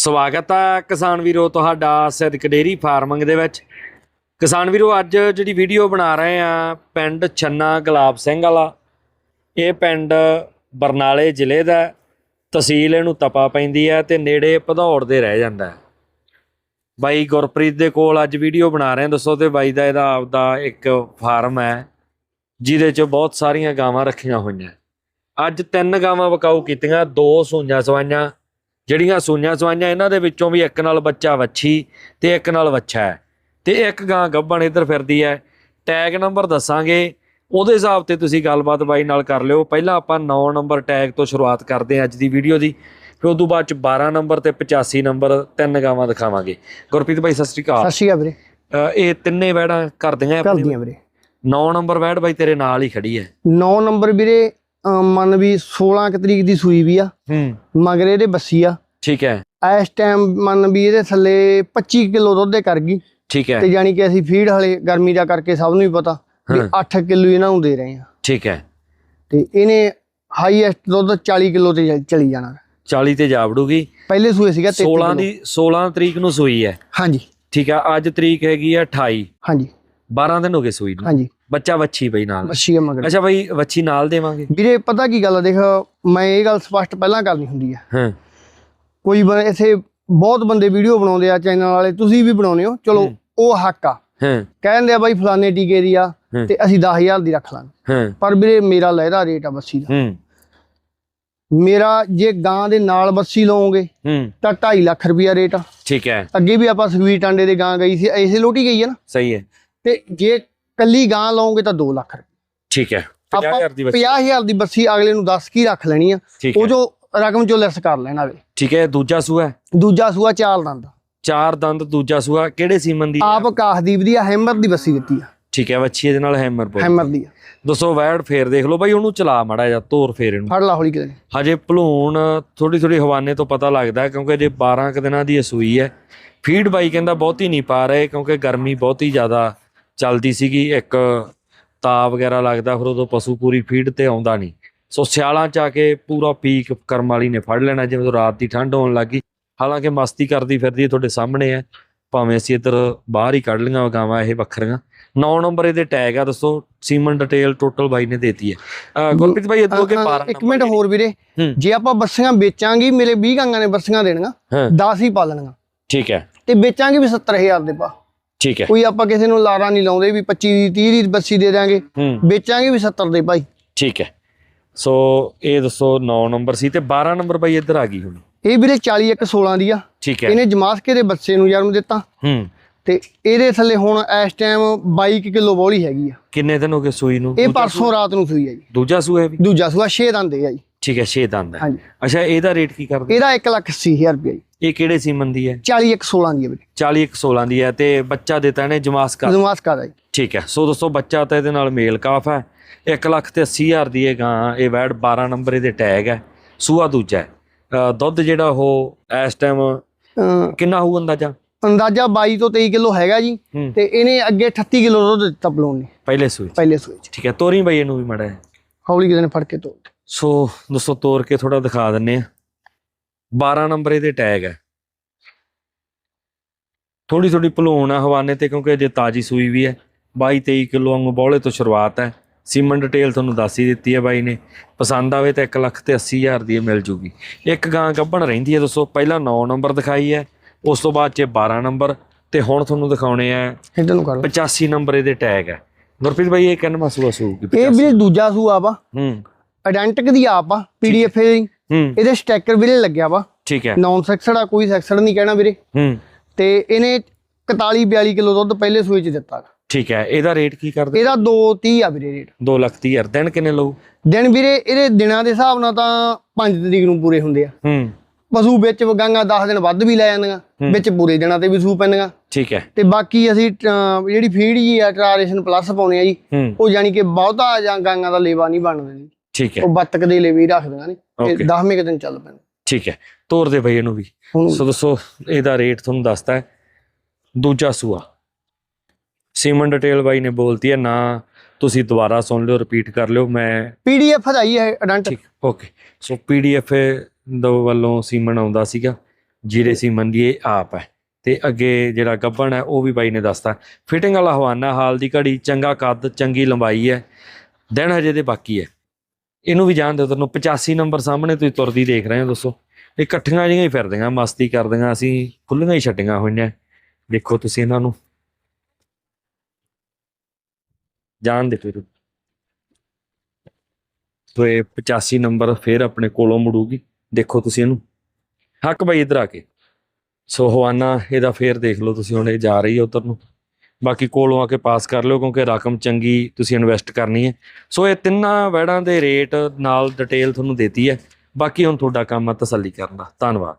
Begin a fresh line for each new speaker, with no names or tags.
ਸਵਾਗਤ ਹੈ ਕਿਸਾਨ ਵੀਰੋ ਤੁਹਾਡਾ ਸਿੱਧਕ ਡੇਰੀ ਫਾਰਮਿੰਗ ਦੇ ਵਿੱਚ। ਕਿਸਾਨ ਵੀਰੋ, ਅੱਜ ਜਿਹੜੀ ਵੀਡੀਓ ਬਣਾ ਰਹੇ ਆ, ਪਿੰਡ ਛੰਨਾ ਗੁਲਾਬ ਸਿੰਘ ਵਾਲਾ। ਇਹ ਪਿੰਡ ਬਰਨਾਲੇ ਜ਼ਿਲ੍ਹੇ ਦਾ ਤਹਿਸੀਲ ਇਹਨੂੰ ਤਪਾ ਪੈਂਦੀ ਹੈ ਤੇ ਨੇੜੇ ਭਦੌੜ ਦੇ ਰਹਿ ਜਾਂਦਾ ਬਾਈ ਗੁਰਪ੍ਰੀਤ ਦੇ ਕੋਲ ਅੱਜ ਵੀਡੀਓ ਬਣਾ ਰਹੇ ਹਾਂ। ਦੱਸੋ ਤੇ ਬਾਈ ਦਾ ਇਹਦਾ ਆਪਦਾ ਇੱਕ ਫਾਰਮ ਹੈ, ਜਿਹਦੇ 'ਚ ਬਹੁਤ ਸਾਰੀਆਂ ਗਾਵਾਂ ਰੱਖੀਆਂ ਹੋਈਆਂ। ਅੱਜ ਤਿੰਨ ਗਾਵਾਂ ਵਕਾਊ ਕੀਤੀਆਂ, ਦੋ ਸੂਈਆਂ ਸਵਾਈਆਂ। ਜਿਹੜੀਆਂ ਸੂਈਆਂ ਸਵਾਈਆਂ ਇਹਨਾਂ ਦੇ ਵਿੱਚੋਂ ਵੀ ਇੱਕ ਨਾਲ ਬੱਚਾ ਵੱਛੀ ਤੇ ਇੱਕ ਨਾਲ ਵੱਛਾ ਹੈ। ਤੇ ਇੱਕ ਗਾਂ ਗੱਭਣ ਇੱਧਰ ਫਿਰਦੀ ਹੈ। ਟੈਗ ਨੰਬਰ ਦੱਸਾਂਗੇ। ਉਹਦੇ ਹਿਸਾਬ ਤੇ ਤੁਸੀਂ ਗੱਲਬਾਤ ਬਾਈ ਨਾਲ ਕਰ ਲਿਓ। ਪਹਿਲਾਂ ਆਪਾਂ 9 ਨੰਬਰ ਟੈਗ ਤੋਂ ਸ਼ੁਰੂਆਤ ਕਰਦੇ ਹਾਂ ਅੱਜ ਦੀ ਵੀਡੀਓ ਦੀ। ਫਿਰ ਉਦੋਂ ਬਾਅਦ ਚ 12 ਨੰਬਰ ਤੇ 85 ਨੰਬਰ ਤਿੰਨ ਗਾਵਾਂ ਦਿਖਾਵਾਂਗੇ। ਗੁਰਪ੍ਰੀਤ ਬਾਈ ਸਤਿ ਸ਼੍ਰੀ ਅਕਾਲ।
ਸਤਿ ਸ਼੍ਰੀ ਅਕਾਲ ਵੀਰੇ।
ਇਹ ਤਿੰਨੇ ਵੈੜਾਂ ਕਰਦੀਆਂ
ਕਰਦੀਆਂ ਵੀਰੇ।
9 ਨੰਬਰ ਵੈੜ ਬਾਈ ਤੇਰੇ ਨਾਲ ਹੀ ਖੜੀ ਹੈ।
9 ਨੰਬਰ ਵੀਰੇ ਮੰਨ ਵੀ 16 ਕੁ ਤਰੀਕ ਦੀ ਸੂਈ ਵੀ ਆ।
ਹੂੰ।
ਮਗਰ ਇਹਦੇ ਬੱਸੀ ਆ।
ਠੀਕ ਹੈ।
ਇਸ ਟਾਈਮ ਮੰਨ ਵੀ ਇਹਦੇ ਥੱਲੇ 25 ਕਿਲੋ ਦੁੱਧ ਦੇ ਕਰ ਗਈ।
ਠੀਕ ਹੈ।
ਤੇ ਜਾਨੀ ਕਿ ਅਸੀਂ ਫੀਡ ਹਲੇ ਗਰਮੀ ਦਾ ਕਰਕੇ ਸਭ ਨੂੰ ਹੀ ਪਤਾ ਵੀ
ਹਾਂ।
8 ਕਿਲੋ ਇਹਨਾਂ ਨੂੰ ਦੇ ਰਹੇ ਆ
ਠੀਕ ਹੈ।
ਤੇ ਇਹਨੇ ਹਾਈਐਸਟ ਦੁੱਧ 40 ਕਿਲੋ ਤੇ ਚੱਲ- ਜਾਣਾ।
40 ਤੇ ਜਾ ਵੜੂਗੀ।
ਪਹਿਲੇ ਸੂਏ ਸੀਗਾ 33
16
ਕਿਲੋ।
ਦੀ 16 ਤਰੀਕ ਨੂੰ ਸੂਈ ਹੈ।
ਹਾਂਜੀ।
ਠੀਕ ਹੈ ਅੱਜ ਤਰੀਕ ਹੈਗੀ ਆ 28
ਹਾਂਜੀ।
12 ਦਿਨ ਹੋ ਗਏ ਸੂਈ ਨੂੰ।
ਹਾਂਜੀ।
ਬੱਚਾ ਵੱਛੀ ਬਈ ਨਾਲ।
ਬੱਸੀ ਆ ਮਗਰ।
ਅੱਛਾ ਬਈ ਵੱਛੀ ਨਾਲ ਦੇਵਾਂਗੇ।
ਵੀਰੇ ਪਤਾ ਕੀ ਗੱਲ ਆ ਦੇਖ ਮੈਂ ਇਹ ਗੱਲ ਸਪਸ਼ਟ ਪਹਿਲਾਂ ਕਰਨੀ ਹੁੰਦੀ ਆ।
ਹਾਂ।
ਕੋਈ ਬ- ਇੱਥੇ ਬਹੁਤ ਬੰਦੇ ਵੀਡੀਓ ਬਣਾਉਂਦੇ ਆ ਚੈਨਲ ਵਾਲੇ ਤੁਸੀਂ ਵੀ ਬਣਾਉਂਦੇ ਹੋ। ਚਲੋ। ਉਹ ਹੱਕ ਆ।
ਹਾਂ।
ਕਹਿੰਦੇ ਆ ਬਾਈ ਫਲਾਣੇ ਟੀਕੇ ਦੀ ਆ। ਤੇ ਅਸੀਂ 10000 ਦੀ ਰੱਖ ਲਾਂਗੇ। ਪਰ ਵੀਰੇ ਮੇਰਾ ਲਹਿਦਾ ਰੇਟ ਆ ਬੱਸੀ ਦਾ।
ਹੂੰ।
ਮੇਰਾ ਜੇ ਗਾਂ ਦੇ ਨਾਲ ਬੱਸੀ ਲਓਗੇ
ਹੂੰ।
ਤਾਂ 2.5 ਲੱਖ ਰੁਪਿਆ ਰੇਟ ਆ।
ਠੀਕ ਹੈ।
ਅੱਗੇ ਵੀ ਆਪਾਂ ਸਵੀਟ ਆਂਡੇ ਦੇ ਗਾਂ ਗਈ ਸੀ ਐਸੇ ਲੋਟੀ ਗਈ ਹੈ ਨਾ।
ਸਹੀ ਹੈ।
ਤੇ ਜੇ ਕੱਲੀ ਗਾਂ ਲਓਗੇ ਤਾਂ 2 ਲੱਖ ਰੁਪਏ।
ਠੀਕ ਹੈ।
ਆਪਾਂ
50000 ਦੀ ਵੱਛੀ
50000 ਦੀ ਬੱਸੀ ਅਗਲੇ ਨੂੰ 10 ਕੀ ਰੱਖ ਲੈਣੀ ਆ ਉਹ ਜੋ ਰਕਮ ਚੋਂ ਲੈਸ ਕਰ ਲੈਣਾ ਵੇ।
ਠੀਕ ਹੈ ਦੂਜਾ ਸੂਆ ਹੈ।
ਦੂਜਾ ਸੂਆ ਚਾਲ ਦੰਦ।
ਚਾਰ ਦੰਦ ਦੂਜਾ ਸੂਆ ਕਿਹੜੇ ਸੀਮਨ ਦੀ?
ਆਪ ਕਾਹਦੀਪ ਦੀ ਆ ਹੈਮਰ ਦੀ ਬੱਸੀ ਦਿੱਤੀ ਆ।
ਠੀਕ ਹੈ ਵੱਛੀ ਇਹਦੇ ਨਾਲ ਹੈਮਰ ਬੋਲ
ਹੈਮਰ ਦੀ ਆ।
ਦੱਸੋ ਵੈੜ ਫੇਰ ਦੇਖ ਲਓ ਬਾਈ ਉਹਨੂੰ ਚਲਾ ਮੜਾ ਜਾ ਤੋਰ ਫੇਰ ਇਹਨੂੰ।
ਫੜ ਲਾ ਹੌਲੀ ਕਿਤੇ।
ਹਜੇ ਭਲੂਣ ਥੋੜੀ ਥੋੜੀ ਹਵਾਨੇ ਤੋਂ ਪਤਾ ਲੱਗਦਾ ਕਿਉਂਕਿ ਜੇ 12 ਕੁ ਦਿਨਾਂ ਦੀ ਇਹ ਸੂਈ ਹੈ। ਫੀਡ ਬਾਈ ਕਹਿੰਦਾ ਬਹੁਤੀ ਨਹੀਂ ਪਾ ਰਹੇ ਕਿਉਂਕਿ ਗਰਮੀ ਬਹੁਤੀ ਜ਼ਿਆਦਾ ਚੱਲਦੀ ਸੀਗੀ ਇੱਕ ਤਾ ਵਗੈਰਾ ਲੱਗਦਾ ਫਿਰ ਉਦੋਂ ਪਸ਼ੂ ਪੂਰੀ ਫੀਡ ਤੇ ਆਉਂਦਾ ਨਹੀਂ। ਸੋ ਸਿਆਲਾਂ ਚ ਆ ਕੇ ਪੂਰਾ ਪੀਕ ਕਰਮ ਵਾਲੀ ਨੇ ਫੜ ਲੈਣਾ ਜਿਵੇਂ ਤੋਂ ਰਾਤ ਦੀ ਠੰਡ ਹੋਣ ਲੱਗੀ ਹਾਲਾਂਕਿ ਮਸਤੀ ਕਰਦੀ ਫਿਰਦੀ ਤੁਹਾਡੇ ਸਾਹਮਣੇ ਹੈ ਭਾਵੇਂ ਅਸੀਂ ਇੱਧਰ ਬਾਹਰ ਹੀ ਕੱਢ ਲਈਆਂ ਗਾਵਾਂ ਇਹ ਵੱਖਰੀਆਂ। 9 ਨੰਬਰ ਇਹਦੇ ਟੈਗ ਆ ਦੱਸੋ ਸੀਮਨ ਡਿਟੇਲ ਟੋਟਲ ਬਾਈ ਨੇ ਦੇਤੀ ਹੈ। ਗੁਰਪ੍ਰੀਤ ਬਾਈ ਇਦੋਂ ਅੱਗੇ 12
ਇੱਕ ਮਿੰਟ ਹੋਰ ਵੀਰੇ। ਜੇ ਆਪਾਂ ਬੱਸੀਆਂ ਵੇਚਾਂਗੇ ਮੇਰੇ 20 ਗਾਂਗਾਂ ਨੇ ਬੱਸੀਆਂ ਦੇਣੀਆਂ
ਹਾਂ।
10 ਹੀ ਪਾਲਣੀਆਂ
ਠੀਕ ਹੈ।
ਤੇ ਵੇਚਾਂਗੇ ਵੀ 70000 ਦੇ ਪਾ।
ਠੀਕ ਹੈ।
ਕੋਈ ਆਪਾਂ ਕਿਸੇ ਨੂੰ ਲਾਰਾ ਨਹੀਂ ਲਾਉਂਦੇ ਵੀ 25 ਦੀ 30 ਦੀ ਬੱਸੀ ਦੇ ਦਾਂਗੇ ਵੇਚਾਂਗੇ ਵੀ 70 ਦੇ ਭਾਈ
ਠੀਕ ਹੈ। ਸੋ ਇਹ ਦੱਸੋ 9 ਨੰਬਰ ਸੀ ਤੇ 12 ਨੰਬਰ ਬਾਈ ਇੱਧਰ ਆ ਗਈ ਹੁਣ।
ਇਹ ਵੀਰੇ 40 ਇੱਕ 16 ਦੀ ਆ।
ਠੀਕ ਹੈ।
ਇਹਨੇ ਜਮਾਸਕੇ ਦੇ ਬੱਚੇ ਨੂੰ ਜਨਮ ਦਿੱਤਾ।
ਹੂੰ।
ਤੇ ਇਹਦੇ ਥੱਲੇ ਹੁਣ ਇਸ ਟਾਈਮ 22 ਕਿਲੋ ਬੋਲੀ ਹੈਗੀ ਆ।
ਕਿੰਨੇ ਦਿਨ ਹੋ ਗਏ ਸੂਈ ਨੂੰ?
ਇਹ ਪਰਸੋਂ ਰਾਤ ਨੂੰ ਸੂਈ ਆ ਜੀ।
ਦੂਜਾ ਸੂਆ ਹੈ ਵੀ?
ਦੂਜਾ ਸੂਆ 6 ਦੰਦੇ ਆ ਜੀ।
ਠੀਕ ਹੈ 6 ਦੰਦ ਹੈ।
ਹਾਂਜੀ।
ਅੱਛਾ ਇਹਦਾ ਰੇਟ ਕੀ ਕਰਦੇ?
ਇਹਦਾ 1 ਲੱਖ 80000 ਰੁਪਏ
ਇਹ ਕਿਹੜੇ ਸੀਮਨ ਦੀ ਹੈ?
40 ਇੱਕ 16 ਦੀ ਆ ਵੀਰੇ।
40 ਇੱਕ 16 ਦੀ ਹੈ ਤੇ ਬੱਚਾ ਦਿੱਤਾ ਇਹਨੇ ਜਮਾਸਕਾ
ਜਮਾਸਕਾ ਦਾ
ਠੀਕ ਹੈ ਸੋ ਦੋਸਤੋ ਬੱਚਾ ਤਾਂ ਇਹਦੇ ਨਾਲ ਮੇਲ ਕਾਫ ਹੈ। 1 ਲੱਖ ਤੇ 80 ਹਜ਼ਾਰ ਦੀ ਇਹ ਗਾਂ ਇਹ ਵੈੜ 12 ਨੰਬਰ ਇਹਦੇ ਟੈਗ ਹੈ। ਸੂਆ ਦੂਜਾ ਹੈ। ਦੁੱਧ ਜਿਹੜਾ ਉਹ ਇਸ ਟਾਈਮ ਕਿੰਨਾ ਹੋਊ ਅੰਦਾਜ਼ਾ?
ਅੰਦਾਜ਼ਾ 22 ਤੋਂ 23 ਕਿਲੋ ਹੈਗਾ ਜੀ
ਹੂੰ।
ਤੇ ਇਹਨੇ ਅੱਗੇ 38 ਕਿਲੋ ਦੁੱਧ ਦਿੱਤਾ ਪਲੋਨ ਨੇ।
ਪਹਿਲੇ ਸੂਈ 'ਚ।
ਪਹਿਲੇ ਸੂਏ
ਠੀਕ ਹੈ ਤੋਰੀ ਬਈ ਇਹਨੂੰ ਵੀ ਮੜਾ
ਹੌਲੀ ਨੇ ਫੜ ਕੇ ਤੋੜ।
ਸੋ ਦੋਸਤੋ ਤੋਰ ਕੇ ਥੋੜਾ ਦਿਖਾ ਦਿੰਨੇ ਆ 12 ਨੰਬਰ ਇਹਦੇ ਟੈਗ ਹੈ। ਥੋੜੀ ਥੋੜੀ ਭਲੂਣ ਆ ਹਵਾਨੇ ਤੇ ਕਿਉਂਕਿ ਜੇ ਤਾਜੀ ਸੂਈ ਵੀ ਹੈ। 22 23 ਕਿਲੋ ਵਾਂਗੂ ਬੌਲੇ ਤੋਂ ਸ਼ੁਰੂਆਤ ਹੈ। ਸੀਮਨ ਡਿਟੇਲ ਤੁਹਾਨੂੰ ਦੱਸ ਹੀ ਦਿੱਤੀ ਹੈ ਬਾਈ ਨੇ। ਪਸੰਦ ਆਵੇ ਤਾਂ 1 ਲੱਖ ਤੇ 80 ਹਜ਼ਾਰ ਦੀ ਇਹ ਮਿਲ ਜੂਗੀ। ਇੱਕ ਗਾਂ ਗੱਭਣ ਰਹਿੰਦੀ ਹੈ ਦੋਸਤੋ ਪਹਿਲਾਂ 9 ਨੰਬਰ ਦਿਖਾਈ ਹੈ ਉਸ ਤੋਂ ਬਾਅਦ ਚ 12 ਨੰਬਰ। ਤੇ ਹੁਣ ਤੁਹਾਨੂੰ ਦਿਖਾਉਣੇ ਆ
ਇੱਧਰ ਨੂੰ ਕਰ ਲਓ।
85 ਨੰਬਰ ਇਹਦੇ ਟੈਗ ਹੈ। ਗੁਰਪ੍ਰੀਤ ਬਾਈ ਇਹ ਕਿੰਨਾ ਸੂਆ ਸੂਗੀ
ਇਹ ਵੀਰੇ ਦੂਜਾ ਸੂਆ ਵਾ।
ਹੂੰ।
ਆਇਡੈਂਟਿਕ ਦੀ ਆਪ ਆ ਪੀਡੀਐਫ
ਹੂੰ।
ਇਹਦੇ। ਸਟੈਕਰ ਵੀਰੇ ਲੱਗਿਆ ਵਾ।
ਠੀਕ ਹੈ।
ਨੌਨ ਸੈਕਸਡ ਆ ਕੋਈ ਸੈਕਸਡ ਨਹੀਂ ਕਹਿਣਾ ਵੀਰੇ।
ਹੂੰ।
ਤੇ ਇਹਨੇ 41 42 ਕਿਲੋ ਦੁੱਧ ਪਹਿਲੇ ਸੂਏ ਚ ਦਿੱਤਾ।
ਠੀਕ ਹੈ ਇਹਦਾ ਰੇਟ ਕੀ ਕਰਦੇ?
ਇਹਦਾ 230 ਆ ਵੀਰੇ ਰੇਟ
2 ਲੱਖ ਤੀਹ ਹਜ਼ਾਰ। ਦਿਨ ਕਿੰਨੇ ਲਊ?
ਦਿਨ ਵੀਰੇ ਇਹਦੇ ਦਿਨਾਂ ਦੇ ਹਿਸਾਬ ਨਾਲ ਤਾਂ 5 ਤਰੀਕ ਨੂੰ ਪੂਰੇ ਹੁੰਦੇ ਆ।
ਹੂੰ।
ਪਸ਼ੂ ਵਿੱਚ ਗਾਂਗਾ 10 ਦਿਨ ਵੱਧ ਵੀ ਲੈ ਜਾਂਦੀਆਂ। ਵਿੱਚ ਪੂਰੇ ਦਿਨਾਂ ਤੇ ਵੀ ਸੂ ਪੈਂਦੀਆਂ।
ਠੀਕ ਹੈ।
ਤੇ ਬਾਕੀ ਅਸੀਂ ਜਿਹੜੀ ਫੀਡ ਜੀ ਆ ਟ੍ਰਾਂਜੈਕਸ਼ਨ ਪਲੱਸ ਪਾਉਨੇ ਆ ਜੀ ਉਹ ਯਾਨੀ ਕਿ ਬਹੁਤਾ ਜਾਂ ਗਾਂਗਾ ਦਾ ਲੇਵਾ ਨਹੀਂ ਬਣਦਾ ਜੀ।
ਠੀਕ ਹੈ।
ਉਹ ਬੱਤਕ ਦੇ ਲੇਵੇ ਹੀ ਰੱਖਦੀਆਂ ਨੇ. ਤੇ 10ਵੇਂ ਕੁ ਦਿਨ ਚੱਲ ਪੈਣ।
ਠੀਕ ਹੈ। ਤੋਰ ਦੇ ਬਈ ਇਹਨੂੰ ਵੀ। ਸੋ ਦੱਸੋ ਇਹਦਾ ਰੇਟ ਤੁਹਾਨੂੰ ਦੱਸਦਾ ਹੈ। ਦੂਜਾ ਸੂਆ। ਸੀਮਨ ਡਿਟੇਲ ਬਾਈ ਨੇ ਬੋਲਤੀ ਹੈ ਨਾ ਤੁਸੀਂ ਦੁਬਾਰਾ ਸੁਣ ਲਿਓ ਰਿਪੀਟ ਕਰ ਲਿਓ ਮੈਂ
ਪੀਡੀਐਫ ਹਜਾਈ ਹੈ ਅਡੰਟ।
ਠੀਕ ਓਕੇ ਸੋ ਪੀਡੀਐਫ ਦੋ ਵੱਲੋਂ ਸੀਮਨ ਆਉਂਦਾ ਸੀਗਾ ਜੀਰੇ ਸੀ ਮੰਡੀਏ ਆਪ ਹੈ। ਤੇ ਅੱਗੇ ਜਿਹੜਾ ਗੱਬਣ ਹੈ ਉਹ ਵੀ ਬਾਈ ਨੇ ਦੱਸਤਾ। ਫਿਟਿੰਗ ਵਾਲਾ ਹਵਾਨਾ ਹਾਲ ਦੀ ਘੜੀ ਚੰਗਾ ਕੱਦ ਚੰਗੀ ਲੰਬਾਈ ਹੈ। ਦਿਨ ਹਜੇ ਦੇ ਬਾਕੀ ਹੈ। ਇਹਨੂੰ ਵੀ ਜਾਣ ਦਿਓ ਤੁਹਾਨੂੰ 85 ਨੰਬਰ ਸਾਹਮਣੇ ਤੁਸੀਂ ਤੁਰਦੀ ਦੇਖ ਰਹੇ ਹੋ, ਦੱਸੋ। ਇਹ ਇਕੱਠੀਆਂ ਜਿਹੀਆਂ ਹੀ ਫਿਰਦੀਆਂ, ਮਸਤੀ ਕਰਦੀਆਂ, ਅਸੀਂ ਖੁੱਲੀਆਂ ਹੀ ਛੱਡੀਆਂ ਹੋਈਆਂ। ਦੇਖੋ ਤੁਸੀਂ ਇਹਨਾਂ ਨੂੰ। ਜਾਣ ਦੇ ਫਿਰ। ਤੋ ਇਹ 85 ਨੰਬਰ ਫੇਰ ਆਪਣੇ ਕੋਲੋਂ ਮੁੜੂਗੀ। ਦੇਖੋ ਤੁਸੀਂ ਇਹਨੂੰ। ਹੱਕ ਬਾਈ ਇਧਰ ਆ ਕੇ। ਸੋ ਹਵਾਨਾ ਇਹਦਾ ਫੇਰ ਦੇਖ ਲਓ ਤੁਸੀਂ, ਹੁਣ ਇਹ ਜਾ ਰਹੀ ਹੈ ਉਧਰ ਨੂੰ। ਬਾਕੀ ਕੋਲੋਂ ਆ ਕੇ ਪਾਸ ਕਰ ਲਿਓ ਕਿਉਂਕਿ ਰਕਮ ਚੰਗੀ ਤੁਸੀਂ ਇਨਵੈਸਟ ਕਰਨੀ ਹੈ। ਸੋ ਇਹ ਤਿੰਨਾਂ ਵੈੜਾਂ ਦੇ ਰੇਟ ਨਾਲ ਡਿਟੇਲ ਤੁਹਾਨੂੰ ਦੇਤੀ ਹੈ। ਬਾਕੀ ਹੁਣ ਤੁਹਾਡਾ ਕੰਮ ਆ ਤਸੱਲੀ ਕਰਨ ਦਾ। ਧੰਨਵਾਦ।